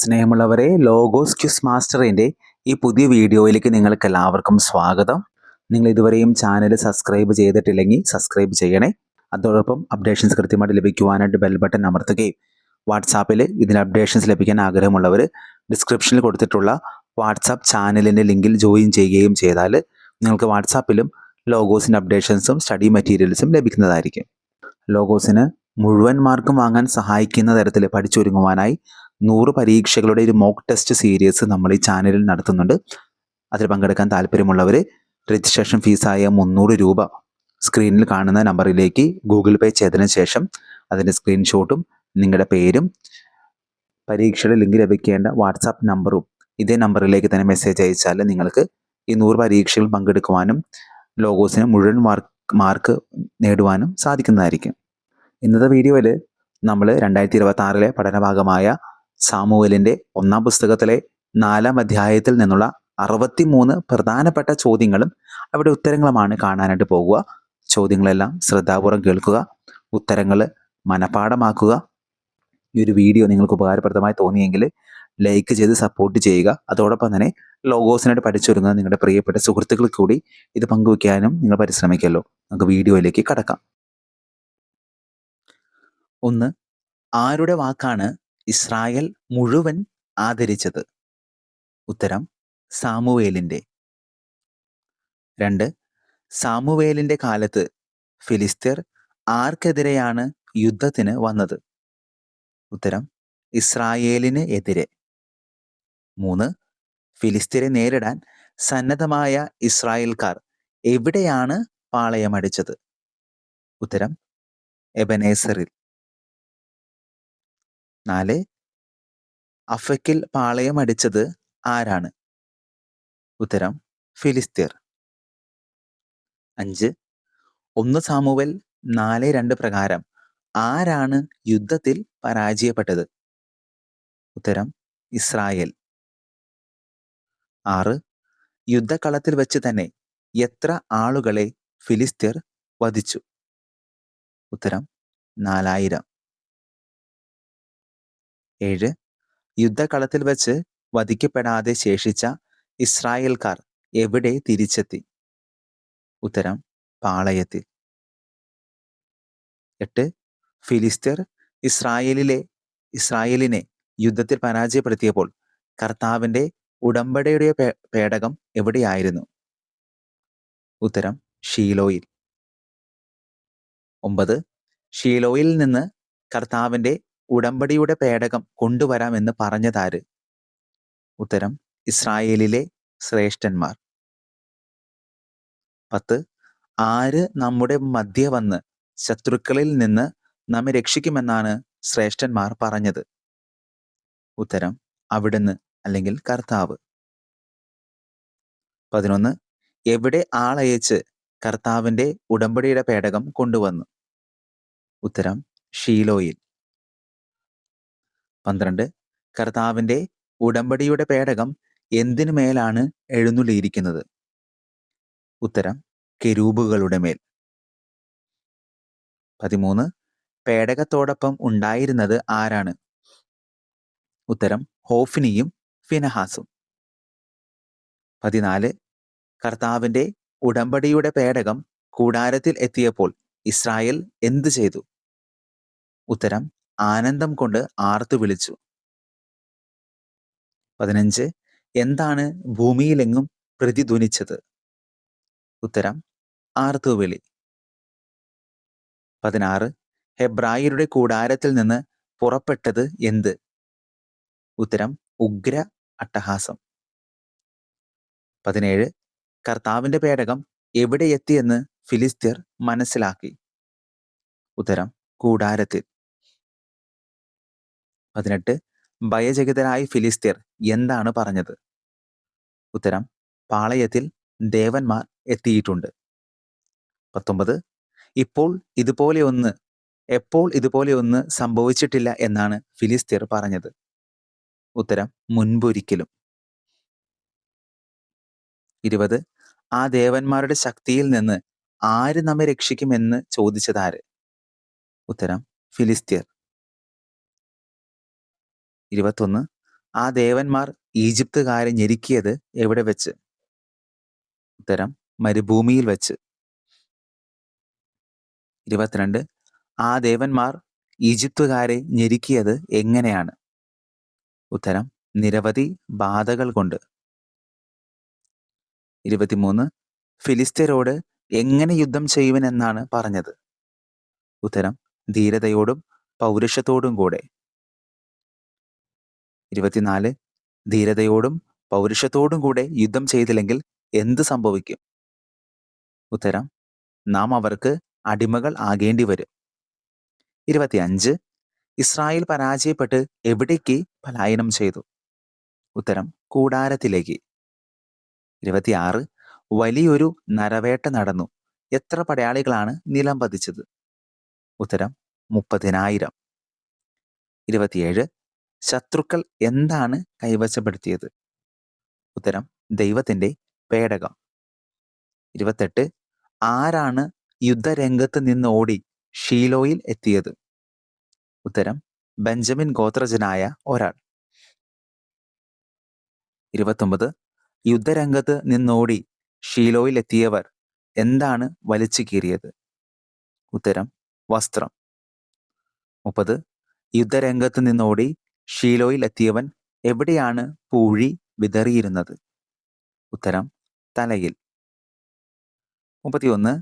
സ്നേഹമുള്ളവരെ logos quiz മാസ്റ്ററിന്റെ ഈ പുതിയ വീഡിയോയിലേക്ക് നിങ്ങൾക്ക് എല്ലാവർക്കും സ്വാഗതം. നിങ്ങൾ ഇതുവരെയും ചാനൽ സബ്സ്ക്രൈബ് ചെയ്തിട്ടില്ലെങ്കിൽ സബ്സ്ക്രൈബ് ചെയ്യണേ. അതോടൊപ്പം അപ്ഡേഷൻസ് കൃത്യമായിട്ട് ലഭിക്കുവാനായിട്ട് ബെൽ ബട്ടൺ അമർത്തുകയും വാട്സാപ്പിൽ ഇതിന് അപ്ഡേഷൻസ് ലഭിക്കാൻ ആഗ്രഹമുള്ളവർ ഡിസ്ക്രിപ്ഷനിൽ കൊടുത്തിട്ടുള്ള വാട്സാപ്പ് ചാനലിന്റെ ലിങ്കിൽ ജോയിൻ ചെയ്യുകയും ചെയ്താൽ നിങ്ങൾക്ക് വാട്സാപ്പിലും ലോഗോസിന്റെ അപ്ഡേഷൻസും സ്റ്റഡി മെറ്റീരിയൽസും ലഭിക്കുന്നതായിരിക്കും. ലോഗോസിന് മുഴുവൻ മാർക്കും വാങ്ങാൻ സഹായിക്കുന്ന തരത്തിൽ പഠിച്ചൊരുങ്ങുവാനായി നൂറ് പരീക്ഷകളുടെ ഒരു മോക്ക് ടെസ്റ്റ് സീരീസ് നമ്മൾ ഈ ചാനലിൽ നടത്തുന്നുണ്ട്. അതിൽ പങ്കെടുക്കാൻ താല്പര്യമുള്ളവർ രജിസ്ട്രേഷൻ ഫീസായ മുന്നൂറ് രൂപ സ്ക്രീനിൽ കാണുന്ന നമ്പറിലേക്ക് ഗൂഗിൾ പേ ചെയ്തതിന് ശേഷം അതിന്റെ സ്ക്രീൻഷോട്ടും നിങ്ങളുടെ പേരും പരീക്ഷയുടെ ലിങ്ക് ലഭിക്കേണ്ട വാട്സാപ്പ് നമ്പറും ഇതേ നമ്പറിലേക്ക് തന്നെ മെസ്സേജ് അയച്ചാൽ നിങ്ങൾക്ക് ഈ നൂറ് പരീക്ഷകൾ പങ്കെടുക്കുവാനും ലോഗോസിന് മുഴുവൻ മാർക്ക് മാർക്ക് നേടുവാനും സാധിക്കുന്നതായിരിക്കും. ഇന്നത്തെ വീഡിയോയിൽ നമ്മൾ രണ്ടായിരത്തി ഇരുപത്തി ആറിലെ പഠനഭാഗമായ സാമുവലിന്റെ ഒന്നാം പുസ്തകത്തിലെ നാലാം അധ്യായത്തിൽ നിന്നുള്ള അറുപത്തിമൂന്ന് പ്രധാനപ്പെട്ട ചോദ്യങ്ങളും അവിടെ ഉത്തരങ്ങളുമാണ് കാണാനായിട്ട് പോകുക. ചോദ്യങ്ങളെല്ലാം ശ്രദ്ധാപൂർവം കേൾക്കുക. ഉത്തരങ്ങൾ മനപാഠമാക്കുക ഈ ഒരു വീഡിയോ നിങ്ങൾക്ക് ഉപകാരപ്രദമായി തോന്നിയെങ്കിൽ ലൈക്ക് ചെയ്ത് സപ്പോർട്ട് ചെയ്യുക. അതോടൊപ്പം തന്നെ ലോഗോസിനായിട്ട് പഠിച്ചൊരുങ്ങുന്ന നിങ്ങളുടെ പ്രിയപ്പെട്ട സുഹൃത്തുക്കൾ കൂടി ഇത് പങ്കുവയ്ക്കാനും നിങ്ങൾ പരിശ്രമിക്കല്ലോ. നമുക്ക് വീഡിയോയിലേക്ക് കടക്കാം. ഒന്ന് ആരുടെ വാക്കാണ് ഇസ്രായേൽ മുഴുവൻ ആദരിച്ചത്. ഉത്തരം സാമുവേലിന്റെ. രണ്ട് സാമുവേലിന്റെ കാലത്ത് ഫിലിസ്തീർ ആർക്കെതിരെയാണ് യുദ്ധത്തിന് വന്നത്? ഉത്തരം ഇസ്രായേലിന് എതിരെ. മൂന്ന് ഫിലിസ്തീനെ നേരിടാൻ സന്നദ്ധമായ ഇസ്രായേൽക്കാർ എവിടെയാണ് പാളയമടിച്ചത്? ഉത്തരം എബനേസറിൽ. നാല്. അഫക്കിൽ പാളയമടിച്ചത് ആരാണ്? ഉത്തരം ഫിലിസ്തീർ. അഞ്ച്. ഒന്ന് സാമുവൽ നാല് രണ്ട് പ്രകാരം ആരാണ് യുദ്ധത്തിൽ പരാജയപ്പെട്ടത്? ഉത്തരം ഇസ്രായേൽ. ആറ്. യുദ്ധക്കളത്തിൽ വെച്ച് തന്നെ എത്ര ആളുകളെ ഫിലിസ്തീർ വധിച്ചു? ഉത്തരം നാലായിരം. ഏഴ്. യുദ്ധകളത്തിൽ വച്ച് വധിക്കപ്പെടാതെ ശേഷിച്ച ഇസ്രായേൽക്കാർ എവിടെ തിരിച്ചെത്തി? ഉത്തരം പാളയത്തിൽ. എട്ട്. ഫിലിസ്തീർ ഇസ്രായേലിലെ ഇസ്രായേലിനെ യുദ്ധത്തിൽ പരാജയപ്പെടുത്തിയപ്പോൾ കർത്താവിന്റെ ഉടമ്പടിയുടെ പേടകം എവിടെയായിരുന്നു? ഉത്തരം ഷീലോയിൽ. ഒമ്പത്. ഷീലോയിൽ നിന്ന് കർത്താവിന്റെ ഉടമ്പടിയുടെ പേടകം കൊണ്ടുവരാമെന്ന് പറഞ്ഞതാര്? ഉത്തരം ഇസ്രായേലിലെ ശ്രേഷ്ഠന്മാർ. പത്ത് ആര് നമ്മുടെ മധ്യ വന്ന് ശത്രുക്കളിൽ നിന്ന് നമ്മെ രക്ഷിക്കുമെന്നാണ് ശ്രേഷ്ഠന്മാർ പറഞ്ഞത്? ഉത്തരം അവിടുന്ന് അല്ലെങ്കിൽ കർത്താവ്. പതിനൊന്ന് എവിടെ ആളയച്ച് കർത്താവിന്റെ ഉടമ്പടിയുടെ പേടകം കൊണ്ടുവന്നു? ഉത്തരം ഷീലോയിൽ. പന്ത്രണ്ട്. കർത്താവിന്റെ ഉടമ്പടിയുടെ പേടകം എന്തിനു മേലാണ് എഴുന്നള്ളിയിരിക്കുന്നത്? ഉത്തരം കെരൂബുകളുടെ മേൽ. പതിമൂന്ന്. പേടകത്തോടൊപ്പം ഉണ്ടായിരുന്നത് ആരാണ്? ഉത്തരം ഹോഫിനിയും ഫിനഹാസും. പതിനാല്. കർത്താവിന്റെ ഉടമ്പടിയുടെ പേടകം കൂടാരത്തിൽ എത്തിയപ്പോൾ ഇസ്രായേൽ എന്തു ചെയ്തു? ഉത്തരം ആനന്ദം കൊണ്ട് ആർത്തു വിളിച്ചു. പതിനഞ്ച്. എന്താണ് ഭൂമിയിലെങ്ങും പ്രതിധ്വനിച്ചത്? ഉത്തരം ആർത്തുവിളി പതിനാറ്. ഹെബ്രായരുടെ കൂടാരത്തിൽ നിന്ന് പുറപ്പെട്ടത് എന്ത്? ഉത്തരം ഉഗ്ര അട്ടഹാസം. പതിനേഴ്. കർത്താവിന്റെ പേടകം എവിടെയെത്തിയെന്ന് ഫിലിസ്തീർ മനസ്സിലാക്കി. ഉത്തരം കൂടാരത്തിൽ. പതിനെട്ട്. ഭയചകിതരായ ഫിലിസ്തീർ എന്താണ് പറഞ്ഞത്? ഉത്തരം പാളയത്തിൽ ദേവന്മാർ എത്തിയിട്ടുണ്ട്. പത്തൊമ്പത് ഇപ്പോൾ ഇതുപോലെ ഒന്ന് എപ്പോൾ ഇതുപോലെ ഒന്ന് സംഭവിച്ചിട്ടില്ല എന്നാണ് ഫിലിസ്തീർ പറഞ്ഞത്. ഉത്തരം മുൻപൊരിക്കലും. ഇരുപത് ആ ദേവന്മാരുടെ ശക്തിയിൽ നിന്ന് ആര് നമ്മെ രക്ഷിക്കുമെന്ന് ചോദിച്ചതാര് ഉത്തരം ഫിലിസ്തീർ. ഇരുപത്തൊന്ന്. ആ ദേവന്മാർ ഈജിപ്തുകാരെ ഞെരുക്കിയത് എവിടെ വെച്ച്? ഉത്തരം മരുഭൂമിയിൽ വെച്ച്. ഇരുപത്തിരണ്ട്. ആ ദേവന്മാർ ഈജിപ്തുകാരെ ഞെരുക്കിയത് എങ്ങനെയാണ്? ഉത്തരം നിരവധി ബാധകൾ കൊണ്ട്. ഇരുപത്തിമൂന്ന്. ഫിലിസ്തീനോട് എങ്ങനെ യുദ്ധം ചെയ്യുവനെന്നാണ് പറഞ്ഞത്? ഉത്തരം ധീരതയോടും പൗരുഷത്തോടും കൂടെ. ഇരുപത്തിനാല് ധീരതയോടും പൗരുഷത്തോടും കൂടെ യുദ്ധം ചെയ്തില്ലെങ്കിൽ എന്ത് സംഭവിക്കും? ഉത്തരം നാം അവർക്ക് അടിമകൾ ആകേണ്ടി വരും ഇരുപത്തിയഞ്ച് ഇസ്രായേൽ പരാജയപ്പെട്ട് എവിടേക്ക് പലായനം ചെയ്തു? ഉത്തരം കൂടാരത്തിലേക്ക്. ഇരുപത്തിയാറ് വലിയൊരു നരവേട്ട നടന്നു. എത്ര പടയാളികളാണ് നിലം പതിച്ചത് ഉത്തരം മുപ്പതിനായിരം. ഇരുപത്തിയേഴ് ശത്രുക്കൾ എന്താണ് കൈവശപ്പെടുത്തിയത്? ഉത്തരം ദൈവത്തിന്റെ പേടകം. ഇരുപത്തെട്ട് ആരാണ് യുദ്ധരംഗത്ത് നിന്ന് ഓടി ഷീലോയിൽ എത്തിയത്? ഉത്തരം ബെഞ്ചമിൻ ഗോത്രജനായ ഒരാൾ. ഇരുപത്തൊമ്പത് യുദ്ധരംഗത്ത് നിന്നോടി ഷീലോയിൽ എത്തിയവർ എന്താണ് വലിച്ചു കീറിയത്? ഉത്തരം വസ്ത്രം. മുപ്പത് യുദ്ധരംഗത്ത് നിന്നോടി ഷീലോയിൽ എത്തിയവൻ എവിടെയാണ് പൂഴി വിതറിയിരുന്നത്? ഉത്തരം തലയിൽ. മുപ്പത്തിയൊന്ന്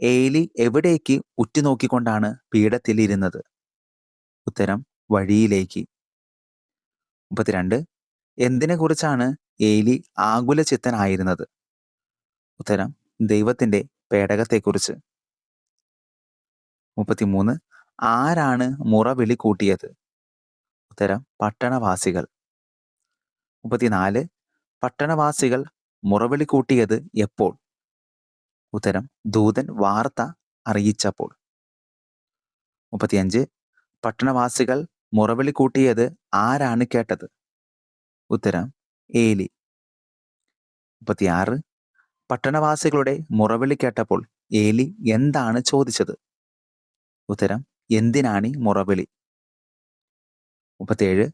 ഏലി എവിടേക്ക് ഉറ്റുനോക്കിക്കൊണ്ടാണ് പീഠത്തിലിരുന്നത്? ഉത്തരം വഴിയിലേക്ക്. മുപ്പത്തിരണ്ട് എന്തിനെക്കുറിച്ചാണ് ഏലി ആകുലചിത്തനായിരുന്നത്? ഉത്തരം ദൈവത്തിന്റെ പേടകത്തെക്കുറിച്ച്. മുപ്പത്തിമൂന്ന് ആരാണ് മുറവിളി കൂട്ടിയത്? ഉത്തരം പട്ടണവാസികൾ. മുപ്പത്തിനാല് പട്ടണവാസികൾ മുറവിളി കൂട്ടിയത് എപ്പോൾ? ഉത്തരം ദൂതൻ വാർത്ത അറിയിച്ചപ്പോൾ. മുപ്പത്തിയഞ്ച് പട്ടണവാസികൾ മുറവിളി കൂട്ടിയത് ആരാണ് കേട്ടത്? ഉത്തരം ഏലി. മുപ്പത്തിയാറ് പട്ടണവാസികളുടെ മുറവിളി കേട്ടപ്പോൾ ഏലി എന്താണ് ചോദിച്ചത്? ഉത്തരം എന്തിനാണ് ഈ മുറവിളി? മുപ്പത്തിയേഴ്.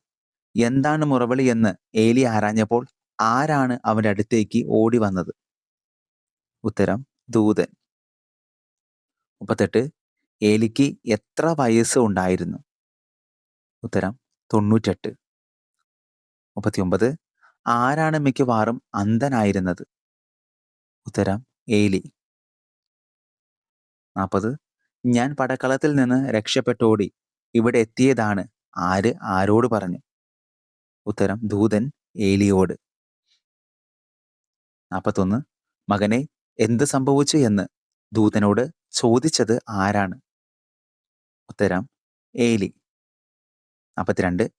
എന്താണ് മുറവിളി എന്ന് ഏലി ആരാഞ്ഞപ്പോൾ ആരാണ് അവന്റെ അടുത്തേക്ക് ഓടി വന്നത്? ഉത്തരം ദൂതൻ. മുപ്പത്തെട്ട് ഏലിക്ക് എത്ര വയസ്സ് ഉണ്ടായിരുന്നു? ഉത്തരം തൊണ്ണൂറ്റെട്ട്. മുപ്പത്തിയൊമ്പത് ആരാണ് മിക്കവാറും അന്ധനായിരുന്നത്? ഉത്തരം ഏലി. നാൽപ്പത് ഞാൻ പടക്കളത്തിൽ നിന്ന് രക്ഷപ്പെട്ടോടി ഇവിടെ എത്തിയതാണ് ആര് ആരോട് പറഞ്ഞു? ഉത്തരം ദൂതൻ ഏലിയോട്. നാൽപ്പത്തൊന്ന് മകനെ എന്ത് സംഭവിച്ചു എന്ന്? ദൂതനോട് ചോദിച്ചത് ആരാണ്? ഉത്തരം ഏലി. നാൽപ്പത്തിരണ്ട്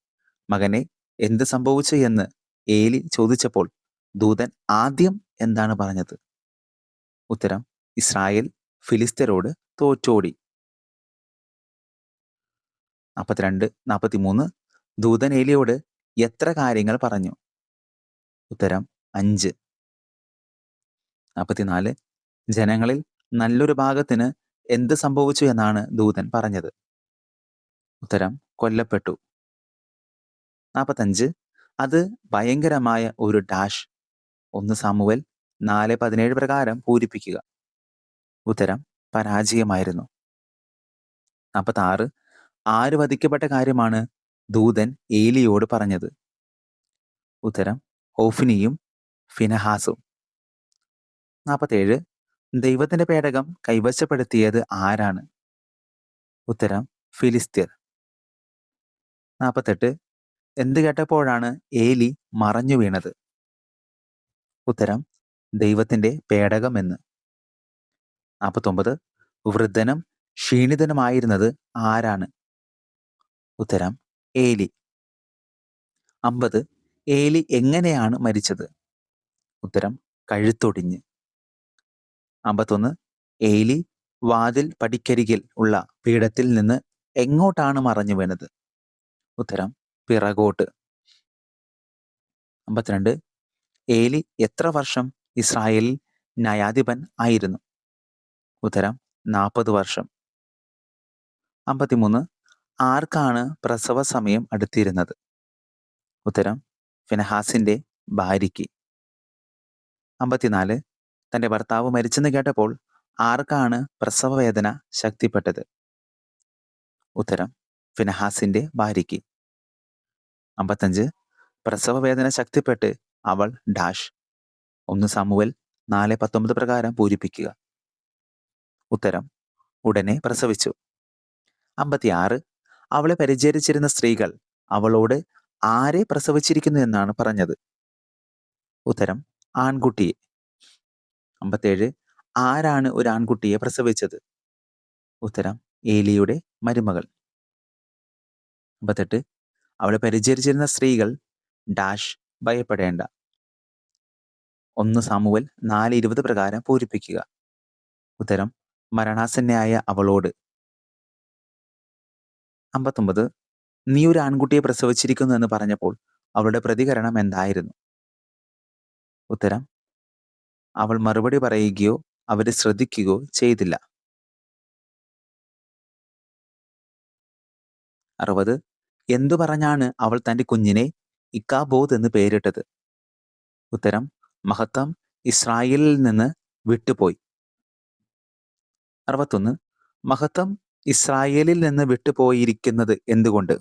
മകനെ എന്ത് സംഭവിച്ചു എന്ന്? ഏലി ചോദിച്ചപ്പോൾ ദൂതൻ ആദ്യം എന്താണ് പറഞ്ഞത്? ഉത്തരം ഇസ്രായേൽ ഫിലിസ്തരോട് തോറ്റോടി. നാൽപ്പത്തിരണ്ട് നാൽപ്പത്തിമൂന്ന് ദൂതൻ ഏലിയോട് എത്ര കാര്യങ്ങൾ പറഞ്ഞു? ഉത്തരം അഞ്ച്. നാൽപ്പത്തിനാല് ജനങ്ങളിൽ നല്ലൊരു ഭാഗത്തിന് എന്ത് സംഭവിച്ചു എന്നാണ് ദൂതൻ പറഞ്ഞത്. ഉത്തരം കൊല്ലപ്പെട്ടു. നാൽപ്പത്തഞ്ച് അത് ഭയങ്കരമായ ഒരു ഡാഷ്. ഒന്ന് സാമുവൽ നാല് പതിനേഴ് പ്രകാരം പൂരിപ്പിക്കുക. ഉത്തരം പരാജയമായിരുന്നു. നാൽപ്പത്തി ആറ് ആര് വധിക്കപ്പെട്ട കാര്യമാണ് ദൂതൻ ഏലിയോട് പറഞ്ഞത്? ഉത്തരം ഓഫിനിയും ഫിനഹാസും. നാൽപ്പത്തേഴ് ദൈവത്തിന്റെ പേടകം കൈവശപ്പെടുത്തിയത് ആരാണ്? ഉത്തരം ഫിലിസ്തീർ നാൽപ്പത്തെട്ട് എന്ത് കേട്ടപ്പോഴാണ് ഏലി മറഞ്ഞു വീണത്? ഉത്തരം ദൈവത്തിന്റെ പേടകം എന്ന്. നാൽപ്പത്തൊമ്പത് വൃദ്ധനും ക്ഷീണിതനുമായിരുന്നത് ആരാണ്? ഉത്തരം ഏലി. അമ്പത് ഏലി എങ്ങനെയാണ് മരിച്ചത്? ഉത്തരം കഴുത്തൊടിഞ്ഞ്. അമ്പത്തൊന്ന് ഏലി വാതിൽ പടിക്കരികിൽ ഉള്ള പീഠത്തിൽ നിന്ന് എങ്ങോട്ടാണ് മറഞ്ഞു വീണത്? ഉത്തരം പിറകോട്ട്. അമ്പത്തിരണ്ട് ഏലി എത്ര വർഷം ഇസ്രായേലിൽ ന്യായാധിപൻ ആയിരുന്നു? ഉത്തരം നാൽപ്പത് വർഷം. അമ്പത്തിമൂന്ന് ആർക്കാണ് പ്രസവ സമയം അടുത്തിരുന്നത്? ഉത്തരം ഫിനഹാസിന്റെ ഭാര്യയ്ക്ക്. അമ്പത്തിനാല് തന്റെ ഭർത്താവ് മരിച്ചെന്ന് കേട്ടപ്പോൾ ആർക്കാണ് പ്രസവവേദന ശക്തിപ്പെട്ടത്? ഉത്തരം ഫിനഹാസിന്റെ ഭാര്യയ്ക്ക്. അമ്പത്തഞ്ച് പ്രസവവേദന ശക്തിപ്പെട്ട് അവൾ ഡാഷ്. ഒന്ന് സാമുവൽ നാല് പത്തൊമ്പത് പ്രകാരം പൂരിപ്പിക്കുക. ഉത്തരം ഉടനെ പ്രസവിച്ചു. അമ്പത്തിയാറ് അവളെ പരിചരിച്ചിരുന്ന സ്ത്രീകൾ അവളോട് ആരെ പ്രസവിച്ചിരിക്കുന്നു എന്നാണ് പറഞ്ഞത്? ഉത്തരം ആൺകുട്ടിയെ. അമ്പത്തേഴ് ആരാണ് ഒരു ആൺകുട്ടിയെ പ്രസവിച്ചത്? ഉത്തരം ഏലിയുടെ മരുമകൾ. അമ്പത്തെട്ട് അവളെ പരിചരിച്ചിരുന്ന സ്ത്രീകൾ ഡാഷ് ഭയപ്പെടേണ്ട. ഒന്ന് സാമുവൽ നാല് ഇരുപത് പ്രകാരം പൂരിപ്പിക്കുക. ഉത്തരം മരണാസന്നയായ അവളോട് അമ്പത്തൊമ്പത് നീ ഒരു ആൺകുട്ടിയെ പ്രസവിച്ചിരിക്കുന്നു എന്ന് പറഞ്ഞപ്പോൾ അവളുടെ പ്രതികരണം എന്തായിരുന്നു? ഉത്തരം അവൾ മറുപടി പറയുകയോ അവരെ ശ്രദ്ധിക്കുകയോ ചെയ്തില്ല. അറുപത് എന്തു പറഞ്ഞാണ് അവൾ തന്റെ കുഞ്ഞിനെ ഇക്കാബോധ് എന്ന് പേരിട്ടത്? ഉത്തരം മഹത്തം ഇസ്രായേലിൽ നിന്ന് വിട്ടുപോയി. അറുപത്തൊന്ന് മഹത്വം ഇസ്രായേലിൽ നിന്ന് വിട്ടുപോയിരിക്കുന്നത് എന്തുകൊണ്ട്?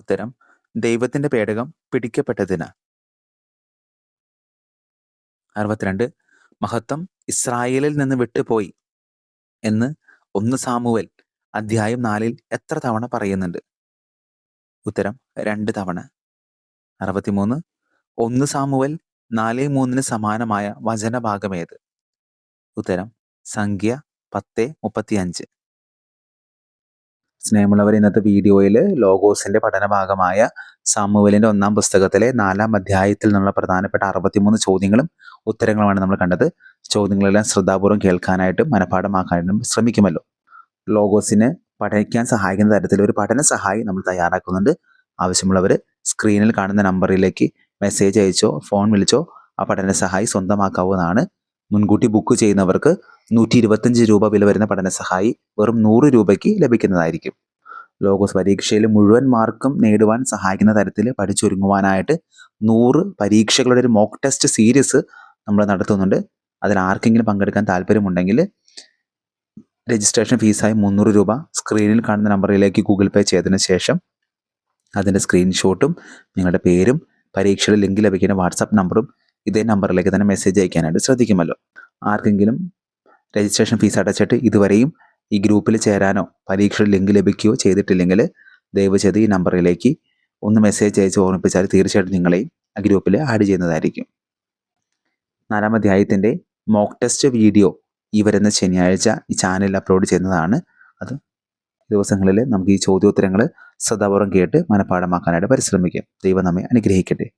ഉത്തരം ദൈവത്തിന്റെ പേടകം പിടിക്കപ്പെട്ടതിന്. അറുപത്തിരണ്ട് മഹത്വം ഇസ്രായേലിൽ നിന്ന് വിട്ടുപോയി എന്ന് ഒന്ന് സാമുവൽ അധ്യായം നാലിൽ എത്ര തവണ പറയുന്നുണ്ട്? ഉത്തരം രണ്ട് തവണ. അറുപത്തിമൂന്ന് ഒന്ന് സാമുവൽ നാല് മൂന്നിന് സമാനമായ വചനഭാഗമേത്? ഉത്തരം സംഖ്യ പത്ത് മുപ്പത്തിയഞ്ച്. സ്നേഹമുള്ളവർ ഇന്നത്തെ വീഡിയോയിൽ ലോഗോസിന്റെ പഠന ഭാഗമായ സാമുവലിന്റെ ഒന്നാം പുസ്തകത്തിലെ നാലാം അധ്യായത്തിൽ നിന്നുള്ള പ്രധാനപ്പെട്ട അറുപത്തിമൂന്ന് ചോദ്യങ്ങളും ഉത്തരങ്ങളുമാണ് നമ്മൾ കണ്ടത്. ചോദ്യങ്ങളെല്ലാം ശ്രദ്ധാപൂർവം കേൾക്കാനായിട്ടും മനഃപാഠമാക്കാനായിട്ടും ശ്രമിക്കുമല്ലോ. ലോഗോസിന് പഠിക്കാൻ സഹായിക്കുന്ന തരത്തിൽ ഒരു പഠന സഹായി നമ്മൾ തയ്യാറാക്കുന്നുണ്ട്. ആവശ്യമുള്ളവർ സ്ക്രീനിൽ കാണുന്ന നമ്പറിലേക്ക് മെസ്സേജ് അയച്ചോ ഫോൺ വിളിച്ചോ ആ പഠന സഹായി സ്വന്തമാക്കാവുന്നതാണ് മുൻകൂട്ടി ബുക്ക് ചെയ്യുന്നവർക്ക് നൂറ്റി ഇരുപത്തഞ്ച് രൂപ വില വരുന്ന പഠന സഹായി വെറും നൂറ് രൂപയ്ക്ക് ലഭിക്കുന്നതായിരിക്കും. ലോഗോസ് പരീക്ഷയിൽ മുഴുവൻ മാർക്കും നേടുവാൻ സഹായിക്കുന്ന തരത്തിൽ പഠിച്ചൊരുങ്ങുവാനായിട്ട് നൂറ് പരീക്ഷകളുടെ ഒരു മോക്ക് ടെസ്റ്റ് സീരീസ് നമ്മൾ നടത്തുന്നുണ്ട്. അതിൽ ആർക്കെങ്കിലും പങ്കെടുക്കാൻ താല്പര്യമുണ്ടെങ്കിൽ രജിസ്ട്രേഷൻ ഫീസായി മുന്നൂറ് രൂപ സ്ക്രീനിൽ കാണുന്ന നമ്പറിലേക്ക് ഗൂഗിൾ പേ ചെയ്തതിന് ശേഷം അതിന്റെ സ്ക്രീൻഷോട്ടും നിങ്ങളുടെ പേരും പരീക്ഷയുടെ ലിങ്ക് ലഭിക്കുന്ന വാട്സാപ്പ് നമ്പറും ഇതേ നമ്പറിലേക്ക് തന്നെ മെസ്സേജ് അയക്കാനായിട്ട് ശ്രദ്ധിക്കുമല്ലോ. ആർക്കെങ്കിലും രജിസ്ട്രേഷൻ ഫീസ് അടച്ചിട്ട് ഇതുവരെയും ഈ ഗ്രൂപ്പിൽ ചേരാനോ പരീക്ഷയുടെ ലിങ്ക് ലഭിക്കുകയോ ചെയ്തിട്ടില്ലെങ്കിൽ ദയവ് ചെയ്ത് ഈ നമ്പറിലേക്ക് ഒന്ന് മെസ്സേജ് അയച്ച് ഓർമ്മിപ്പിച്ചാൽ തീർച്ചയായിട്ടും നിങ്ങളെയും ആ ഗ്രൂപ്പിൽ ആഡ് ചെയ്യുന്നതായിരിക്കും. നാലാം അധ്യായത്തിന്റെ മോക്ക് ടെസ്റ്റ് വീഡിയോ ഈ വരുന്ന ശനിയാഴ്ച ഈ ചാനലിൽ അപ്ലോഡ് ചെയ്യുന്നതാണ്. അത് ദിവസങ്ങളിൽ നമുക്ക് ഈ ചോദ്യോത്തരങ്ങൾ ശ്രദ്ധാപൂർവം കേട്ട് മനഃപ്പാഠമാക്കാനായിട്ട് പരിശ്രമിക്കാം. ദൈവം നമ്മെ അനുഗ്രഹിക്കട്ടെ.